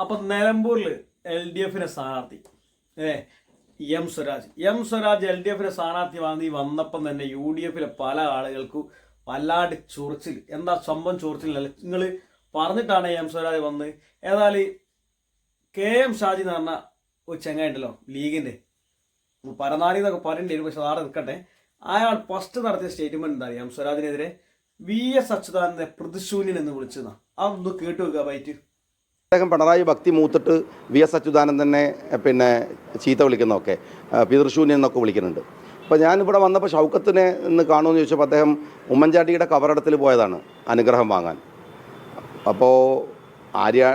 അപ്പൊ നിലമ്പൂരിൽ L D എഫിന്റെ സ്ഥാനാർത്ഥി A M Swaraj. M Swaraj L D എഫിന്റെ സ്ഥാനാർത്ഥി വാങ്ങി വന്നപ്പം തന്നെ യു ഡി എഫിലെ പല ആളുകൾക്കും വല്ലാണ്ട് ചൊറിച്ചിൽ. എന്താ സംഭവം ചൊറിച്ചിലല്ല നിങ്ങൾ പറഞ്ഞിട്ടാണ് എം സ്വരാജ് വന്ന്. ഏതായാലും കെ എം ഷാജി എന്ന് പറഞ്ഞ ഒരു ചെങ്ങായിണ്ടല്ലോ ലീഗിന്റെ പരനാടി എന്നൊക്കെ പറയേണ്ടി പക്ഷെ അവിടെ നിൽക്കട്ടെ. അയാൾ ഫസ്റ്റ് നടത്തിയ സ്റ്റേറ്റ്മെന്റ് എന്താ എം സ്വരാജിനെതിരെ വി എസ് അച്യുതാനന്ദനെ പ്രതിശൂന്യൻ എന്ന് വിളിച്ചതാണ് അതൊന്ന് കേട്ടു വെക്കുക ബൈറ്റ് അദ്ദേഹം പിണറായി ഭക്തി മൂത്തിട്ട് വി എസ് അച്യുതാനന്ദനെ പിന്നെ ചീത്ത വിളിക്കുന്നതൊക്കെ പിതൃശൂന്യം എന്നൊക്കെ വിളിക്കുന്നുണ്ട്. അപ്പോൾ ഞാനിവിടെ വന്നപ്പോൾ ഷൗക്കത്തിനെ ഇന്ന് കാണുമെന്ന് ചോദിച്ചപ്പോൾ അദ്ദേഹം ഉമ്മൻചാണ്ടിയുടെ കവറടത്തിൽ പോയതാണ് അനുഗ്രഹം വാങ്ങാൻ. അപ്പോൾ ആര്യ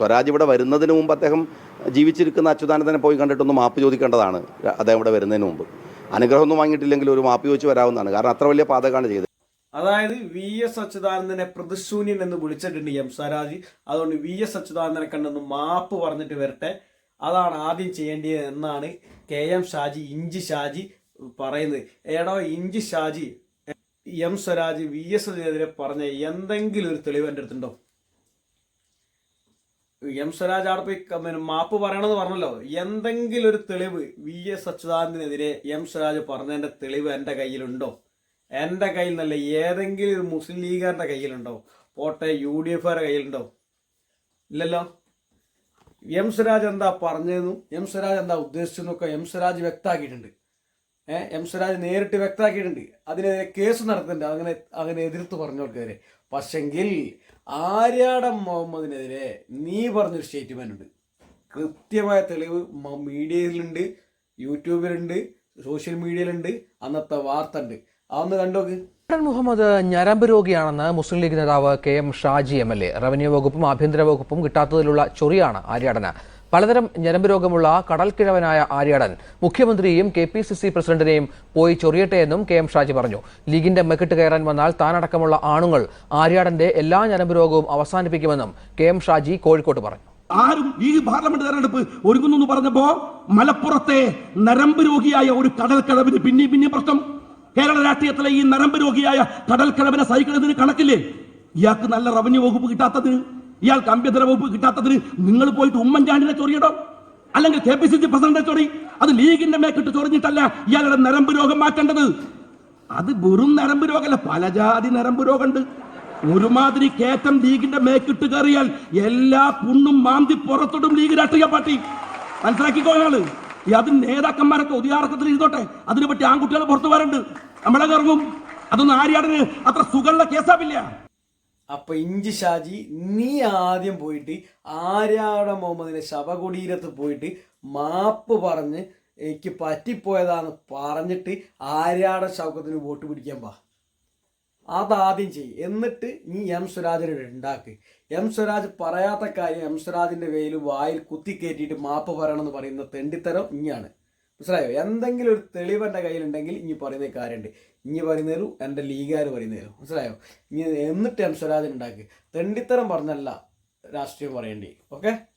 സ്വരാജ് ഇവിടെ വരുന്നതിന് മുമ്പ് അദ്ദേഹം ജീവിച്ചിരിക്കുന്ന അച്യുതാനന്ദനെ പോയി കണ്ടിട്ടൊന്ന് മാപ്പ് ചോദിക്കേണ്ടതാണ് അദ്ദേഹം ഇവിടെ വരുന്നതിന് മുമ്പ്. അനുഗ്രഹമൊന്നും വാങ്ങിയിട്ടില്ലെങ്കിൽ ഒരു മാപ്പ് ചോദിച്ച് വരാവുന്നതാണ് കാരണം അത്ര വലിയ പാതകമാണ് ചെയ്തത്. അതായത് വി എസ് അച്യുതാനന്ദനെ പ്രതിശൂന്യൻ എന്ന് വിളിച്ചിട്ടുണ്ട് എം സ്വരാജ്. അതുകൊണ്ട് വി എസ് അച്യുതാനന്ദനെ കണ്ടൊന്ന് മാപ്പ് പറഞ്ഞിട്ട് വരട്ടെ. അതാണ് ആദ്യം ചെയ്യേണ്ടത് എന്നാണ് കെ എം ഷാജി ഇഞ്ചി ഷാജി പറയുന്നത്. എടോ ഇഞ്ചി Shaji M Swaraj V S എതിരെ പറഞ്ഞ എന്തെങ്കിലും ഒരു തെളിവ് എന്റെ അടുത്തുണ്ടോ? എം സ്വരാജ് അവിടെ പോയി മാപ്പ് പറയണമെന്ന് പറഞ്ഞല്ലോ. എന്തെങ്കിലും ഒരു തെളിവ് വി എസ് അച്യുതാനന്ദനെതിരെ എം സ്വരാജ് പറഞ്ഞതിന്റെ തെളിവ് എന്റെ കയ്യിലുണ്ടോ? എന്റെ കയ്യിൽ നിന്നല്ല ഏതെങ്കിലും ഒരു മുസ്ലിം ലീഗുകാരന്റെ കയ്യിലുണ്ടോ? പോട്ടെ യു ഡി എഫുകാരുടെ കയ്യിലുണ്ടോ? ഇല്ലല്ലോ. എം സ്വരാജ് എന്താ പറഞ്ഞതെന്നും എം സ്വരാജ് എന്താ ഉദ്ദേശിച്ചതെന്നൊക്കെ എം സ്വരാജ് വ്യക്തമാക്കിയിട്ടുണ്ട്. ഏഹ് എം സ്വരാജ് നേരിട്ട് വ്യക്തമാക്കിയിട്ടുണ്ട്. അതിനെതിരെ കേസ് നടത്തുന്നുണ്ട് അങ്ങനെ അങ്ങനെ എതിർത്ത് പറഞ്ഞവർക്കെതിരെ പക്ഷെങ്കിൽ ആര്യാടം മുഹമ്മദിനെതിരെ നീ പറഞ്ഞൊരു സ്റ്റേറ്റ്മെന്റ് ഉണ്ട്. കൃത്യമായ തെളിവ് മീഡിയയിലുണ്ട് യൂട്യൂബിലുണ്ട് സോഷ്യൽ മീഡിയയിലുണ്ട് അന്നത്തെ വാർത്ത ഉണ്ട്. അതൊന്ന് കണ്ടോക്ക്. മുഹമ്മദ് ഞരമ്പ് രോഗിയാണെന്ന് മുസ്ലിം ലീഗ് നേതാവ് K M Shaji M L A. Revenue വകുപ്പും ആഭ്യന്തര വകുപ്പും കിട്ടാത്തതിലുള്ള ചൊറിയാണ് ആര്യാടന്. പലതരം ഞരമ്പ് രോഗമുള്ള കടൽക്കിഴവനായ ആര്യാടൻ മുഖ്യമന്ത്രിയെയും കെ പി സി സി പ്രസിഡന്റിനെയും പോയി ചൊറിയട്ടെ എന്നും കെ എം ഷാജി പറഞ്ഞു. ലീഗിന്റെ മെക്കിട്ട് കയറാൻ വന്നാൽ താനടക്കമുള്ള ആണുങ്ങൾ ആര്യാടന്റെ എല്ലാ ഞരമ്പ് രോഗവും അവസാനിപ്പിക്കുമെന്നും കെ എം ഷാജി കോഴിക്കോട്ട് പറഞ്ഞു. ആരും ഈ പാർലമെന്റ് തെരഞ്ഞെടുപ്പ് ഒരുങ്ങുന്നു പറഞ്ഞപ്പോ മലപ്പുറത്തെ നരമ്പ് രോഗിയായ ഒരു കടൽക്കടവിന് പിന്നെയും പിന്നെയും പ്രശ്നം. കേരള രാഷ്ട്രീയത്തിലെ ഈ നരമ്പ് രോഗിയായ കടൽക്കടവിനെ സഹിക്കുന്നതിന് കണക്കില്ലേ? ഇയാൾക്ക് നല്ല റവന്യൂ വകുപ്പ് കിട്ടാത്തതിന് ഇയാൾക്ക് അമ്പ്യതര വകുപ്പ് കിട്ടാത്തതിന് നിങ്ങൾ പോയിട്ട് ഉമ്മൻചാണ്ടിനെ ചൊറിയടോ? അല്ലെങ്കിൽ കെ പി സി സി പ്രസിഡന്റിനെ ചൊറി? അത് ലീഗിന്റെ മേക്കിട്ട് ചൊറിഞ്ഞിട്ടല്ല ഇയാളുടെ നരമ്പ് രോഗം മാറ്റേണ്ടത്. അത് വെറും നരമ്പ് രോഗമല്ല പല ജാതി നരമ്പ് രോഗമുണ്ട്. ഒരുമാതിരി കേറ്റം ലീഗിന്റെ മേക്കിട്ട് കയറിയാൽ എല്ലാ പുണ്ണും മാന്തി പുറത്തിടും ലീഗ് രാഷ്ട്രീയ പാർട്ടി. മനസ്സിലാക്കിക്കോ അത് നേതാക്കന്മാരൊക്കെ ഉദ്യാർത്ഥത്തിൽ ഇരുന്നോട്ടെ. അതിനെ പറ്റി ആൺകുട്ടികൾ പുറത്തു വരണ്ട് നമ്മളെ ഇറങ്ങും അതൊന്നും ആര്യാടന് അത്ര സുഖമുള്ള കേസാവില്ല. അപ്പൊ ഇഞ്ചി ഷാജി നീ ആദ്യം പോയിട്ട് ആര്യാട മുഹമ്മദിന്റെ ശവകുടീരത്ത് പോയിട്ട് മാപ്പ് പറഞ്ഞ് എനിക്ക് പറ്റിപ്പോയതാന്ന് പറഞ്ഞിട്ട് ആര്യാട ശൗക്കത്തിന് വോട്ട് പിടിക്കാൻ പാ. അതാദ്യം ചെയ്യും. എന്നിട്ട് നീ എം സ്വരാജിനെ ഉണ്ടാക്ക്. എം സ്വരാജ് പറയാത്ത കാര്യം എം സ്വരാജിന്റെ വെയിൽ വായിൽ കുത്തിക്കയറ്റിയിട്ട് മാപ്പ് പറയണം എന്ന് പറയുന്ന തെണ്ടിത്തരം ഇനിയാണ് മനസ്സിലായോ? എന്തെങ്കിലും ഒരു തെളിവ് കയ്യിലുണ്ടെങ്കിൽ ഇനി പറയുന്ന കാര്യമുണ്ട് ഇനി പറയുന്നതിലും എന്റെ ലീഗുകാർ പറയുന്നതിലും മനസ്സിലായോ? ഇനി എന്നിട്ട് എം സ്വരാജൻ ഉണ്ടാക്കി. തെണ്ടിത്തരം പറഞ്ഞല്ല രാഷ്ട്രീയം പറയേണ്ടി. ഓക്കെ?